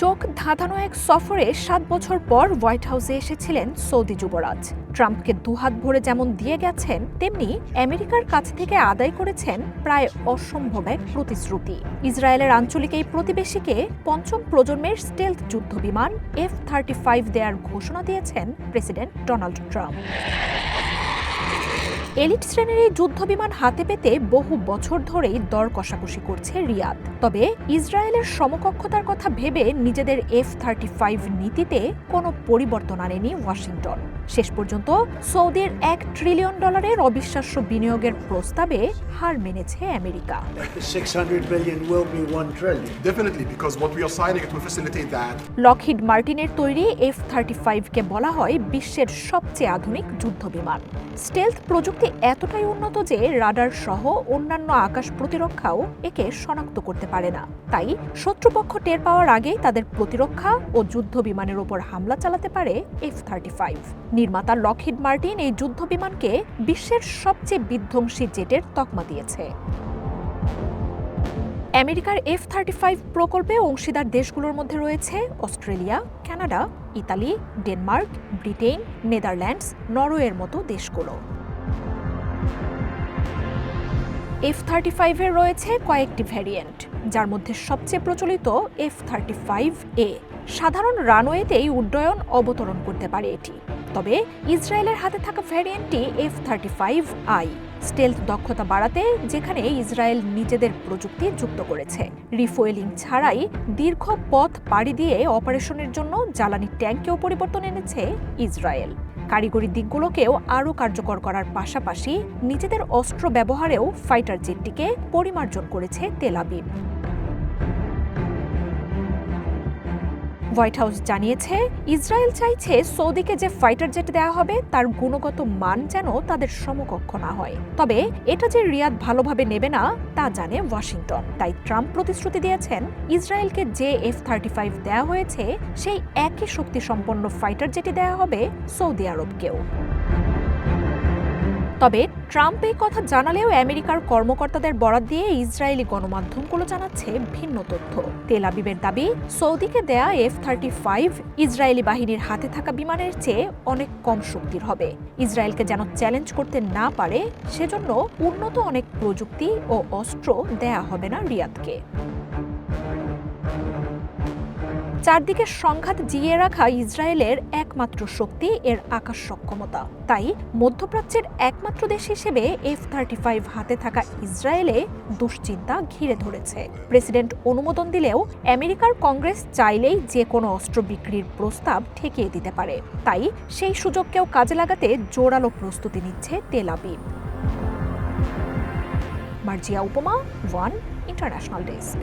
চোখ ধাঁধানো এক সফরে সাত বছর পর হোয়াইট হাউসে এসেছিলেন সৌদি যুবরাজ। ট্রাম্পকে দুহাত ভরে যেমন দিয়ে গেছেন, তেমনি আমেরিকার কাছ থেকে আদায় করেছেন প্রায় অসম্ভব এক প্রতিশ্রুতি। ইসরায়েলের আঞ্চলিক এই প্রতিবেশীকে পঞ্চম প্রজন্মের স্টেলথ যুদ্ধ বিমান এফ থার্টি ফাইভ দেয়ার ঘোষণা দিয়েছেন প্রেসিডেন্ট ডোনাল্ড ট্রাম্প। এলিট শ্রেণির এই যুদ্ধবিমান হাতে পেতে বহু বছর ধরেই দর কষাকষি করছে রিয়াদ। তবে ইসরায়েলের সমকক্ষতার কথা ভেবে নিজেদের এফ থার্টি ফাইভ নীতিতে কোনো পরিবর্তন আনেনি ওয়াশিংটন। শেষ পর্যন্ত সৌদির এক ট্রিলিয়ন ডলারের অবিশ্বাস্য বিনিয়োগের প্রস্তাবে হার মেনেছে America The 600 billion will be 1 trillion. Definitely, because what we are signing it will facilitate that. Lockheed মার্টিনের তৈরি এফ থার্টি ফাইভকে বলা হয় বিশ্বের সবচেয়ে আধুনিক যুদ্ধবিমান স্টেলথ প্রযুক্তি এতটাই উন্নত যে রাডার সহ অন্যান্য আকাশ প্রতিরক্ষাও একে শনাক্ত করতে পারে না তাই শত্রুপক্ষ টের পাওয়ার আগেই তাদের প্রতিরক্ষা ও যুদ্ধ বিমানের ওপর হামলা চালাতে পারে এফ থার্টি ফাইভ নির্মাতা লকহিড মার্টিন এই যুদ্ধ বিমানকে বিশ্বের সবচেয়ে বিধ্বংসী জেটের তকমা দিয়েছে। আমেরিকার এফ থার্টি ফাইভ প্রকল্পে অংশীদার দেশগুলোর মধ্যে রয়েছে Australia, Canada, Italy, Denmark, Britain, Netherlands, নরওয়ের মতো দেশগুলো। এফ থার্টি ফাইভের রয়েছে কয়েকটি ভ্যারিয়েন্ট, যার মধ্যে সবচেয়ে প্রচলিত এফ থার্টি ফাইভ এ সাধারণ রানওয়েতেই উড্ডয়ন অবতরণ করতে পারে এটি। তবে ইসরায়েলের হাতে থাকা ভ্যারিয়েন্টটি F thirty five I stealth দক্ষতা বাড়াতে যেখানে ইসরায়েল নিজেদের প্রযুক্তি যুক্ত করেছে। রিফুয়েলিং ছাড়াই দীর্ঘ পথ পাড়ি দিয়ে অপারেশনের জন্য জ্বালানি ট্যাঙ্কেও পরিবর্তন এনেছে ইসরায়েল। কারিগরি দিকগুলোকেও আরও কার্যকর করার পাশাপাশি নিজেদের অস্ত্র ব্যবহারেও ফাইটার জেটটিকে পরিমার্জন করেছে তেলাবিব হোয়াইট হাউস জানিয়েছে, ইসরায়েল চাইছে সৌদিকে যে ফাইটার জেট দেওয়া হবে, তার গুণগত মান যেন তাদের সমকক্ষ না হয়। তবে এটা যে রিয়াদ ভালোভাবে নেবে না, তা জানে ওয়াশিংটন। তাই ট্রাম্প প্রতিশ্রুতি দিয়েছেন, ইসরায়েলকে যে এফ থার্টি ফাইভ দেওয়া হয়েছে, সেই একই শক্তি সম্পন্ন ফাইটার জেটি দেওয়া হবে সৌদি আরবকেও। তবে ট্রাম্প এই কথা জানালেও আমেরিকার কর্মকর্তাদের বরাত দিয়ে ইসরায়েলি গণমাধ্যমগুলো জানাচ্ছে ভিন্ন তথ্য। তেল আবিবের দাবি, সৌদিকে দেয়া এফ থার্টি ফাইভ ইসরায়েলি বাহিনীর হাতে থাকা বিমানের চেয়ে অনেক কম শক্তির হবে। ইসরায়েলকে যেন চ্যালেঞ্জ করতে না পারে, সেজন্য উন্নত অনেক প্রযুক্তি ও অস্ত্র দেয়া হবে না রিয়াদকে। চারদিকে সংঘাত জিয়ে রাখা ইসরায়েলের একমাত্র শক্তি, এর আকাশ সক্ষমতা। তাই মধ্যপ্রাচ্যের একমাত্র দেশ হিসেবে এফ থার্টি ফাইভ হাতে থাকা ইসরায়েলে দুশ্চিন্তা ঘিরে ধরেছে। প্রেসিডেন্ট অনুমোদন দিলেও আমেরিকার কংগ্রেস চাইলেই যে কোনো অস্ত্র বিক্রির প্রস্তাব ঠেকিয়ে দিতে পারে। তাই সেই সুযোগকেও কাজে লাগাতে জোরালো প্রস্তুতি নিচ্ছে তেল আবিব। মার্জিয়া উপমা, ওয়ান ইন্টারন্যাশনাল ডেস্ক।